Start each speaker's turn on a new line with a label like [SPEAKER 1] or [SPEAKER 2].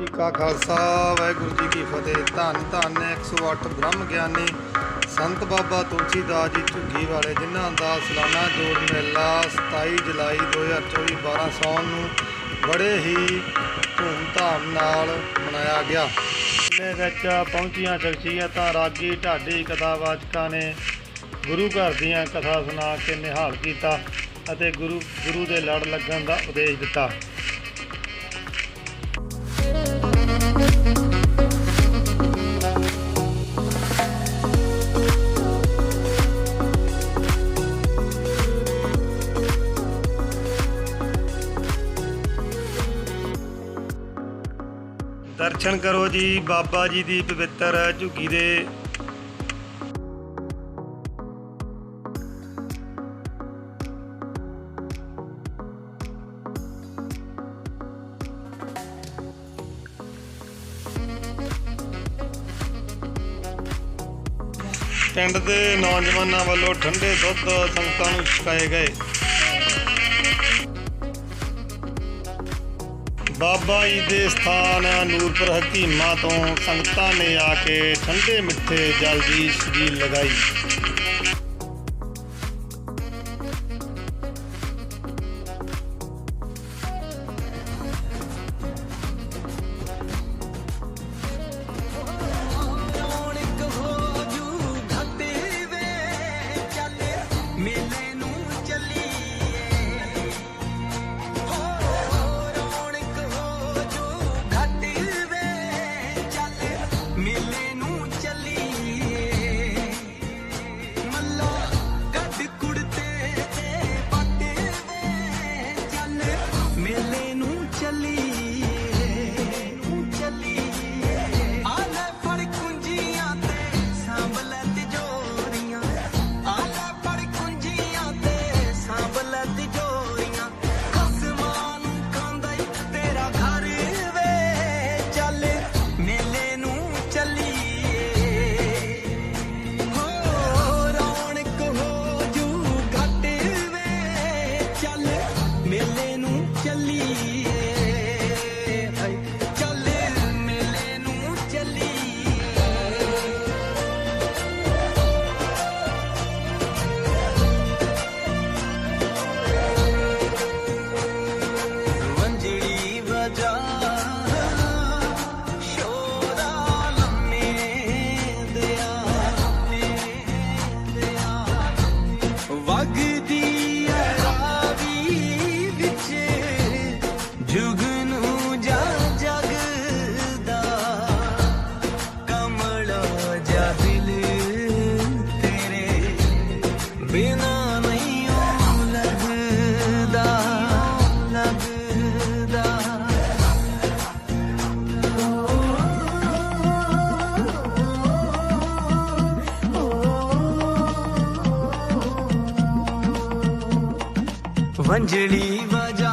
[SPEAKER 1] ਜੀ ਕਾ ਖਾਲਸਾ, ਵਾਹਿਗੁਰੂ ਜੀ ਕੀ ਫਤਿਹ। ਧੰਨ ਧੰਨ 108 ਬ੍ਰਹਮ ਗਿਆਨੀ ਸੰਤ ਬਾਬਾ ਤੁਲਸੀਦਾਸ ਜੀ ਝੁੱਗੀ ਵਾਲੇ, ਜਿਨ੍ਹਾਂ ਦਾ ਸਾਲਾਨਾ ਜੋੜ ਮੇਲਾ 27 ਜੁਲਾਈ 2024 12 ਸੌਣ ਨੂੰ ਬੜੇ ਹੀ ਧੂਮਧਾਮ ਨਾਲ ਮਨਾਇਆ ਗਿਆ। ਦੇ ਵਿੱਚ ਪਹੁੰਚੀਆਂ ਸ਼ਖਸੀਅਤਾਂ ਰਾਗੀ ਢਾਡੀ ਕਥਾਵਾਚਕਾਂ ਨੇ ਗੁਰੂ ਘਰ ਦੀਆਂ ਕਥਾ ਸੁਣਾ ਕੇ ਨਿਹਾਲ ਕੀਤਾ ਅਤੇ ਗੁਰੂ ਗੁਰੂ ਦੇ ਲੜ ਲੱਗਣ ਦਾ ਉਪਦੇਸ਼ ਦਿੱਤਾ। ਦਰਸ਼ਨ ਕਰੋ ਜੀ, ਬਾਬਾ ਜੀ ਦੀ ਪਵਿੱਤਰ ਝੁੱਗੀ ਦੇ। ਪਿੰਡ ਦੇ ਨੌਜਵਾਨਾਂ ਵੱਲੋਂ ਠੰਡੇ ਦੁੱਧ ਸੰਗਤਾਂ ਨੂੰ ਛਕਾਏ ਗਏ। ਬਾਬਾ ਜੀ ਦੇ ਸਥਾਨ ਨੂਰਪੁਰ ਹਕੀਮਾ ਤੋਂ ਸੰਗਤਾਂ ਨੇ ਆ ਕੇ ਠੰਡੇ ਮਿੱਠੇ ਜਲ ਦੀ ਛਬੀਲ ਲਗਾਈ।
[SPEAKER 2] ਰੌਣਕ ਮੇਲੇ वंजली बजा